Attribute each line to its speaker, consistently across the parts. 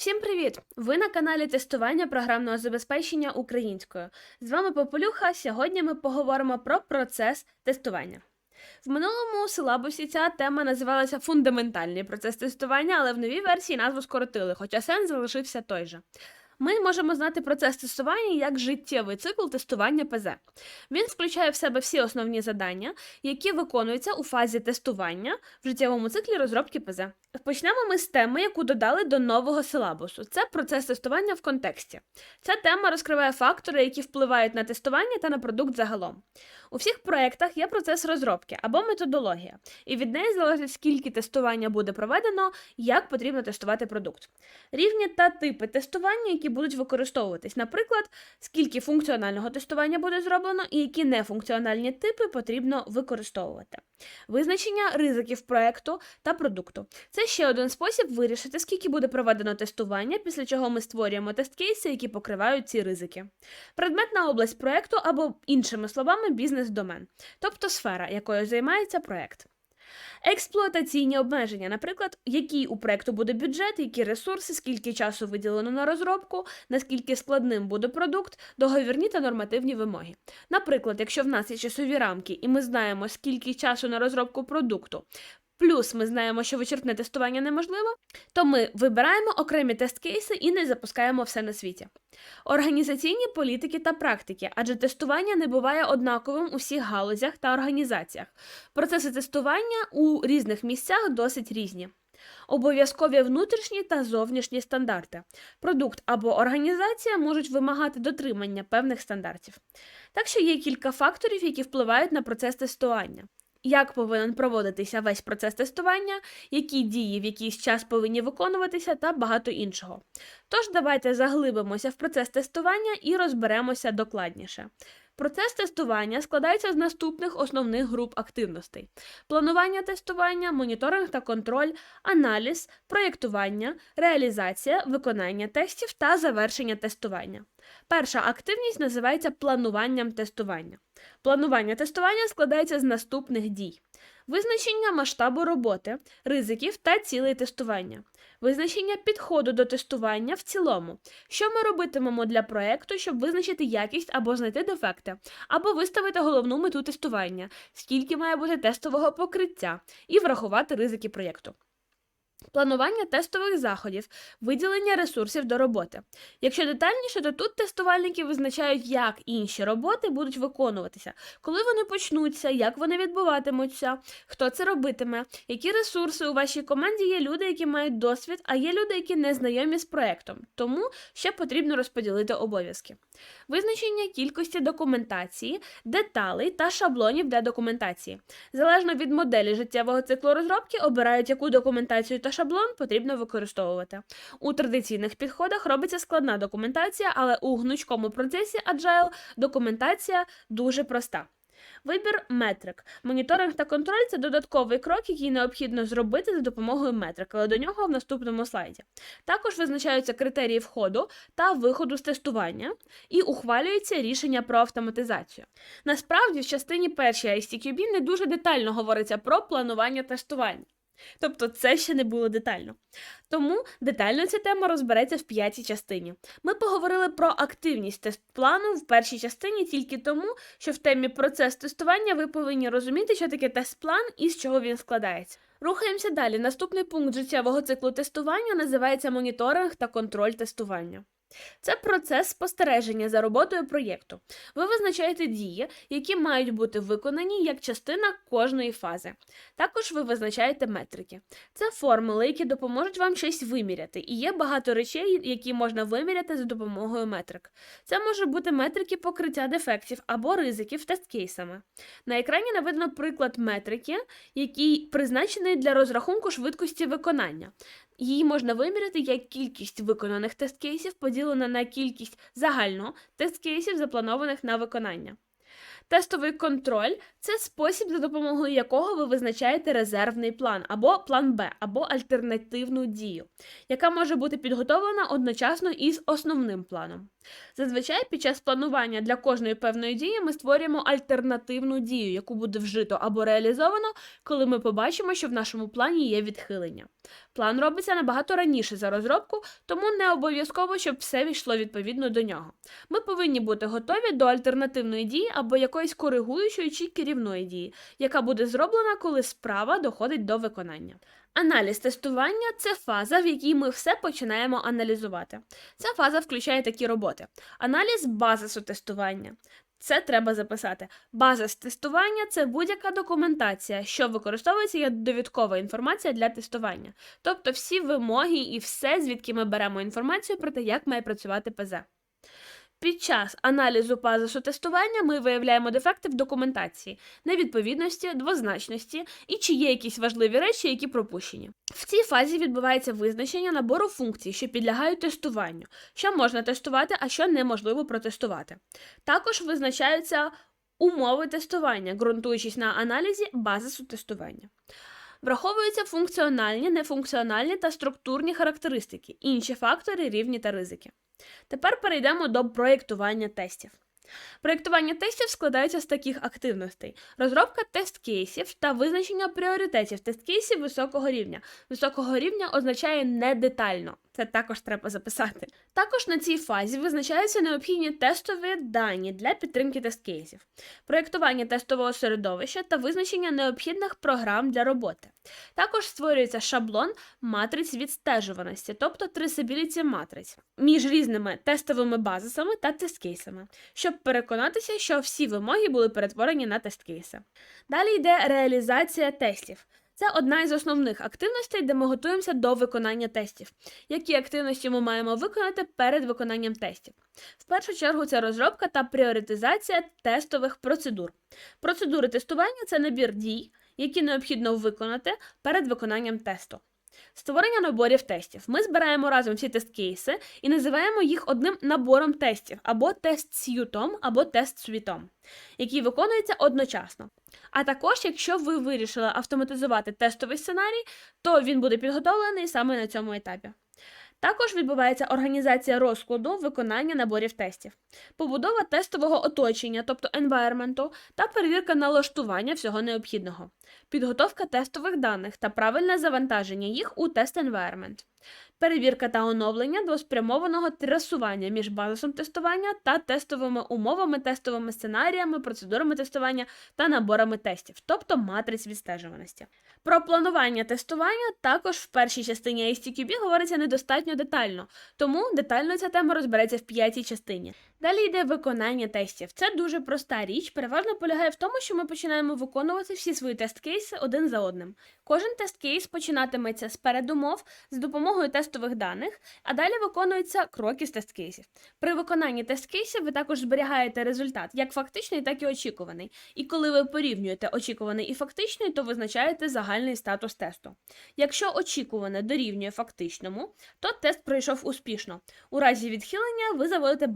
Speaker 1: Всім привіт! Ви на каналі тестування програмного забезпечення українською. З вами Попелюха. Сьогодні ми поговоримо про процес тестування. В минулому силабусі ця тема називалася фундаментальний процес тестування, але в новій версії назву скоротили, хоча сенс залишився той же. Ми можемо знати процес тестування як життєвий цикл тестування ПЗ. Він включає в себе всі основні завдання, які виконуються у фазі тестування в життєвому циклі розробки ПЗ. Почнемо ми з теми, яку додали до нового силабусу. Це процес тестування в контексті. Ця тема розкриває фактори, які впливають на тестування та на продукт загалом. У всіх проєктах є процес розробки або методологія, і від неї залежить, скільки тестування буде проведено, як потрібно тестувати продукт. Рівні та типи тестування, які будуть використовуватись, наприклад, скільки функціонального тестування буде зроблено і які нефункціональні типи потрібно використовувати. Визначення ризиків проекту та продукту. Це ще один спосіб вирішити, скільки буде проведено тестування, після чого ми створюємо тест-кейси, які покривають ці ризики. Предметна область проекту або, іншими словами, бізнес-домен, тобто сфера, якою займається проект. Експлуатаційні обмеження, наприклад, який у проекту буде бюджет, які ресурси, скільки часу виділено на розробку, наскільки складним буде продукт, договірні та нормативні вимоги. Наприклад, якщо в нас є часові рамки, і ми знаємо, скільки часу на розробку продукту, плюс ми знаємо, що вичерпне тестування неможливо, то ми вибираємо окремі тест-кейси і не запускаємо все на світі. Організаційні політики та практики, адже тестування не буває однаковим у всіх галузях та організаціях. Процеси тестування у різних місцях досить різні. Обов'язкові внутрішні та зовнішні стандарти. Продукт або організація можуть вимагати дотримання певних стандартів. Так що є кілька факторів, які впливають на процес тестування. Як повинен проводитися весь процес тестування, які дії в якийсь час повинні виконуватися та багато іншого. Тож давайте заглибимося в процес тестування і розберемося докладніше. Процес тестування складається з наступних основних груп активностей: планування тестування, моніторинг та контроль, аналіз, проєктування, реалізація, виконання тестів та завершення тестування. Перша активність називається плануванням тестування. Планування тестування складається з наступних дій: визначення масштабу роботи, ризиків та цілей тестування, визначення підходу до тестування в цілому, що ми робитимемо для проекту, щоб визначити якість або знайти дефекти, або виставити головну мету тестування, скільки має бути тестового покриття, і врахувати ризики проєкту. Планування тестових заходів, виділення ресурсів до роботи. Якщо детальніше, то тут тестувальники визначають, як інші роботи будуть виконуватися, коли вони почнуться, як вони відбуватимуться, хто це робитиме, які ресурси у вашій команді є люди, які мають досвід, а є люди, які не знайомі з проектом, тому ще потрібно розподілити обов'язки. Визначення кількості документації, деталей та шаблонів для документації. Залежно від моделі життєвого циклу розробки, обирають, яку документацію та шаблон потрібно використовувати. У традиційних підходах робиться складна документація, але у гнучкому процесі Agile документація дуже проста. Вибір метрик. Моніторинг та контроль це додатковий крок, який необхідно зробити за допомогою метрик, але до нього в наступному слайді. Також визначаються критерії входу та виходу з тестування і ухвалюється рішення про автоматизацію. Насправді, в частині першій ICQB не дуже детально говориться про планування тестування. Тобто це ще не було детально. Тому детально ця тема розбереться в п'ятій частині. Ми поговорили про активність тест-плану в першій частині тільки тому, що в темі процес тестування ви повинні розуміти, що таке тест-план і з чого він складається. Рухаємося далі. Наступний пункт життєвого циклу тестування називається моніторинг та контроль тестування. Це процес спостереження за роботою проєкту. Ви визначаєте дії, які мають бути виконані як частина кожної фази. Також ви визначаєте метрики. Це формули, які допоможуть вам щось виміряти, і є багато речей, які можна виміряти за допомогою метрик. Це можуть бути метрики покриття дефектів або ризиків тест-кейсами. На екрані наведено приклад метрики, який призначений для розрахунку швидкості виконання. Її можна виміряти як кількість виконаних тест-кейсів поділена на кількість загального тест-кейсів, запланованих на виконання. Тестовий контроль це спосіб, за допомогою якого ви визначаєте резервний план або план Б, або альтернативну дію, яка може бути підготовлена одночасно із основним планом. Зазвичай під час планування для кожної певної дії ми створюємо альтернативну дію, яку буде вжито або реалізовано, коли ми побачимо, що в нашому плані є відхилення. План робиться набагато раніше за розробку, тому не обов'язково, щоб все війшло відповідно до нього. Ми повинні бути готові до альтернативної дії або якоїсь коригуючої чи керівної дії, яка буде зроблена, коли справа доходить до виконання. Аналіз тестування це фаза, в якій ми все починаємо аналізувати. Ця фаза включає такі роботи: аналіз базису тестування. Це треба записати. База з тестування це будь-яка документація, що використовується як довідкова інформація для тестування, тобто всі вимоги і все, звідки ми беремо інформацію про те, як має працювати ПЗ. Під час аналізу базису тестування ми виявляємо дефекти в документації, невідповідності, двозначності і чи є якісь важливі речі, які пропущені. В цій фазі відбувається визначення набору функцій, що підлягають тестуванню, що можна тестувати, а що неможливо протестувати. Також визначаються умови тестування, ґрунтуючись на аналізі базису тестування. Враховуються функціональні, нефункціональні та структурні характеристики, інші фактори, рівні та ризики. Тепер перейдемо до проєктування тестів. Проєктування тестів складається з таких активностей: розробка тест-кейсів та визначення пріоритетів тест-кейсів високого рівня. Високого рівня означає не детально. Це також треба записати. Також на цій фазі визначаються необхідні тестові дані для підтримки тест-кейсів, проєктування тестового середовища та визначення необхідних програм для роботи. Також створюється шаблон матриць відстежуваності, тобто трисабіліті матриць між різними тестовими базисами та тест-кейсами, щоб переконатися, що всі вимоги були перетворені на тест-кейси. Далі йде реалізація тестів. Це одна із основних активностей, де ми готуємося до виконання тестів. Які активності ми маємо виконати перед виконанням тестів? В першу чергу це розробка та пріоритизація тестових процедур. Процедури тестування це набір дій, які необхідно виконати перед виконанням тесту. Створення наборів тестів. Ми збираємо разом всі тест-кейси і називаємо їх одним набором тестів або тест-сьютом, або тест-світом, який виконується одночасно. А також, якщо ви вирішили автоматизувати тестовий сценарій, то він буде підготовлений саме на цьому етапі. Також відбувається організація розкладу виконання наборів тестів, побудова тестового оточення, тобто environment, та перевірка налаштування всього необхідного, підготовка тестових даних та правильне завантаження їх у тест environment, перевірка та оновлення двоспрямованого трасування між базисом тестування та тестовими умовами, тестовими сценаріями, процедурами тестування та наборами тестів, тобто матриць відстежуваності. Про планування тестування також в першій частині ISTQB говориться недостатньо детально, тому детально ця тема розбереться в п'ятій частині. Далі йде виконання тестів. Це дуже проста річ, переважно полягає в тому, що ми починаємо виконувати всі свої тест-кейси один за одним. Кожен тест-кейс починатиметься з передумов з допомогою тестових даних, а далі виконуються кроки з тест-кейсів. При виконанні тест-кейсів ви також зберігаєте результат, як фактичний, так і очікуваний. І коли ви порівнюєте очікуваний і фактичний, то визначаєте загальний статус тесту. Якщо очікуване дорівнює фактичному, то тест пройшов успішно. У разі відхилення ви заводите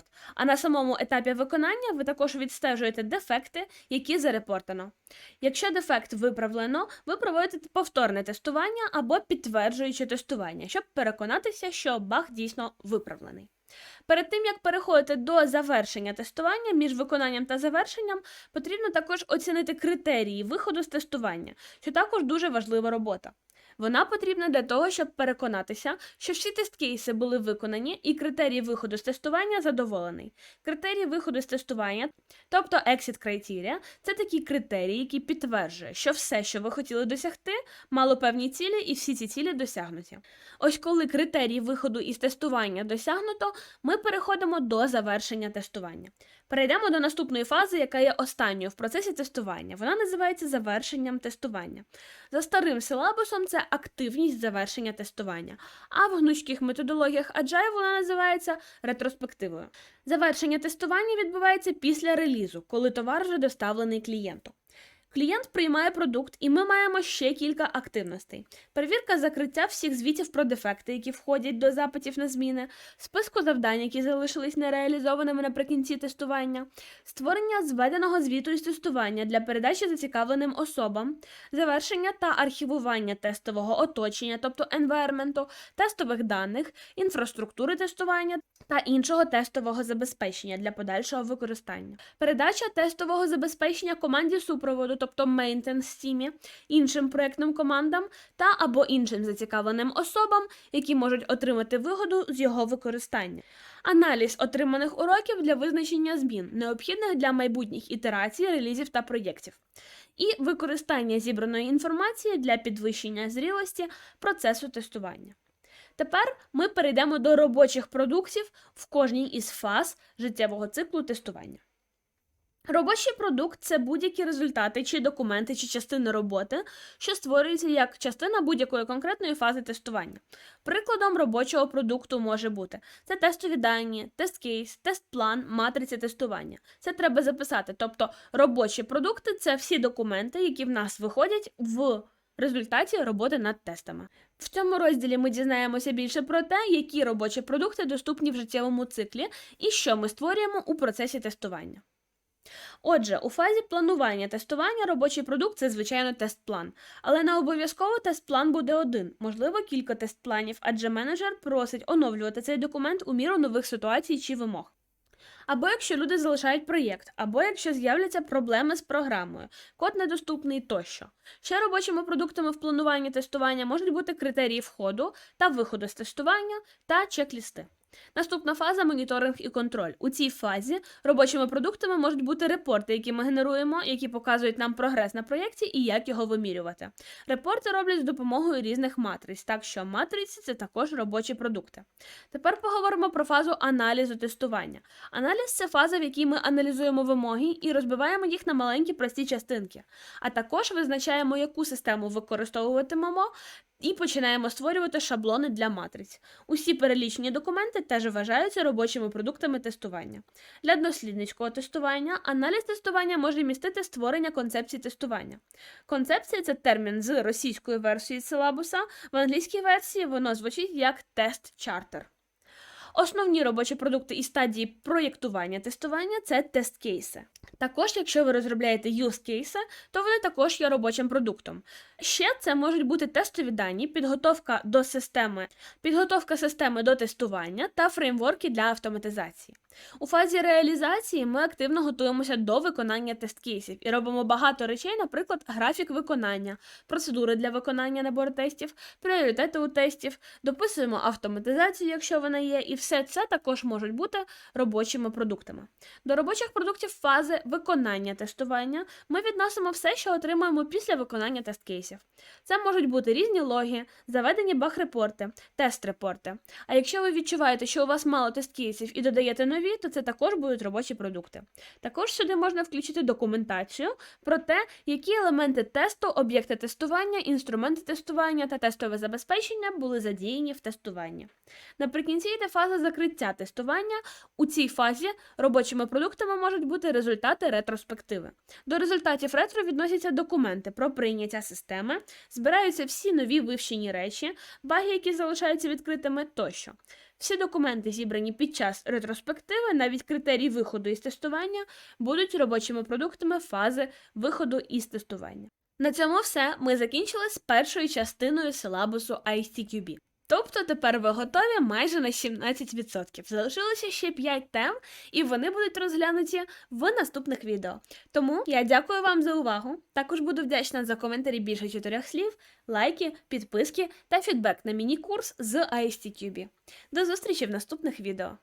Speaker 1: баг-репорт, а на самому етапі виконання ви також відстежуєте дефекти, які зарепортано. Якщо дефект виправлено, ви проводите повторне тестування або підтверджуюче тестування, щоб переконатися, що баг дійсно виправлений. Перед тим як переходити до завершення тестування між виконанням та завершенням, потрібно також оцінити критерії виходу з тестування, що також дуже важлива робота. Вона потрібна для того, щоб переконатися, що всі тест-кейси були виконані і критерій виходу з тестування задоволений. Критерії виходу з тестування, тобто exit criteria, це такі критерії, які підтверджують, що все, що ви хотіли досягти, мало певні цілі, і всі ці цілі досягнуті. Ось коли критерії виходу із тестування досягнуто, ми переходимо до завершення тестування. Перейдемо до наступної фази, яка є останньою в процесі тестування. Вона називається завершенням тестування. За старим силабусом це активність завершення тестування, а в гнучких методологіях Agile вона називається ретроспективою. Завершення тестування відбувається після релізу, коли товар вже доставлений клієнту. Клієнт приймає продукт, і ми маємо ще кілька активностей: перевірка закриття всіх звітів про дефекти, які входять до запитів на зміни, списку завдань, які залишились нереалізованими наприкінці тестування, створення зведеного звіту із тестування для передачі зацікавленим особам, завершення та архівування тестового оточення, тобто environment, тестових даних, інфраструктури тестування та іншого тестового забезпечення для подальшого використання, передача тестового забезпечення команді супроводу, тобто maintenance тімі, іншим проєктним командам та або іншим зацікавленим особам, які можуть отримати вигоду з його використання. Аналіз отриманих уроків для визначення змін, необхідних для майбутніх ітерацій, релізів та проєктів, і використання зібраної інформації для підвищення зрілості процесу тестування. Тепер ми перейдемо до робочих продуктів в кожній із фаз життєвого циклу тестування. Робочий продукт це будь-які результати, чи документи, чи частини роботи, що створюються як частина будь-якої конкретної фази тестування. Прикладом робочого продукту може бути це тестові дані, тест-кейс, тест-план, матриця тестування. Це треба записати. Тобто робочі продукти це всі документи, які в нас виходять в результаті роботи над тестами. В цьому розділі ми дізнаємося більше про те, які робочі продукти доступні в життєвому циклі і що ми створюємо у процесі тестування. Отже, у фазі планування тестування робочий продукт це, звичайно, тест-план. Але не обов'язково тест-план буде один, можливо, кілька тест-планів, адже менеджер просить оновлювати цей документ у міру нових ситуацій чи вимог. Або якщо люди залишають проєкт, або якщо з'являться проблеми з програмою, код недоступний тощо. Ще робочими продуктами в плануванні тестування можуть бути критерії входу та виходу з тестування та чек-лісти. Наступна фаза моніторинг і контроль. У цій фазі робочими продуктами можуть бути репорти, які ми генеруємо, які показують нам прогрес на проєкті і як його вимірювати. Репорти роблять з допомогою різних матриць, так що матриці це також робочі продукти. Тепер поговоримо про фазу аналізу тестування. Аналіз це фаза, в якій ми аналізуємо вимоги і розбиваємо їх на маленькі прості частинки, а також визначаємо, яку систему використовуватимемо і починаємо створювати шаблони для матриць. Усі перелічені документи теж вважаються робочими продуктами тестування. Для дослідницького тестування аналіз тестування може містити створення концепції тестування. Концепція це термін з російської версії силабуса, в англійській версії воно звучить як тест-чартер. Основні робочі продукти і стадії проєктування тестування це тест-кейси. Також, якщо ви розробляєте юз-кейси, то вони також є робочим продуктом. Ще це можуть бути тестові дані, підготовка до системи, підготовка системи до тестування та фреймворки для автоматизації. У фазі реалізації ми активно готуємося до виконання тест-кейсів і робимо багато речей, наприклад, графік виконання, процедури для виконання набору тестів, пріоритети у тестів, дописуємо автоматизацію, якщо вона є, і все це також можуть бути робочими продуктами. До робочих продуктів фази виконання тестування ми відносимо все, що отримуємо після виконання тест-кейсів. Це можуть бути різні логи, заведені баг-репорти, тест-репорти. А якщо ви відчуваєте, що у вас мало тест-кейсів і додаєте нові, то це також будуть робочі продукти. Також сюди можна включити документацію про те, які елементи тесту, об'єкти тестування, інструменти тестування та тестове забезпечення були задіяні в тестуванні. Наприкінці йде фаза закриття тестування. У цій фазі робочими продуктами можуть бути результати ретроспективи. До результатів ретро відносяться документи про прийняття системи, збираються всі нові вивчені речі, баги, які залишаються відкритими тощо. Всі документи, зібрані під час ретроспективи, навіть критерії виходу із тестування, будуть робочими продуктами фази виходу із тестування. На цьому все. Ми закінчили з першою частиною силабусу ICQB. Тобто тепер ви готові майже на 17%. Залишилося ще 5 тем, і вони будуть розглянуті в наступних відео. Тому я дякую вам за увагу. Також буду вдячна за коментарі більше чотирьох слів, лайки, підписки та фідбек на міні-курс з ISTQB. До зустрічі в наступних відео!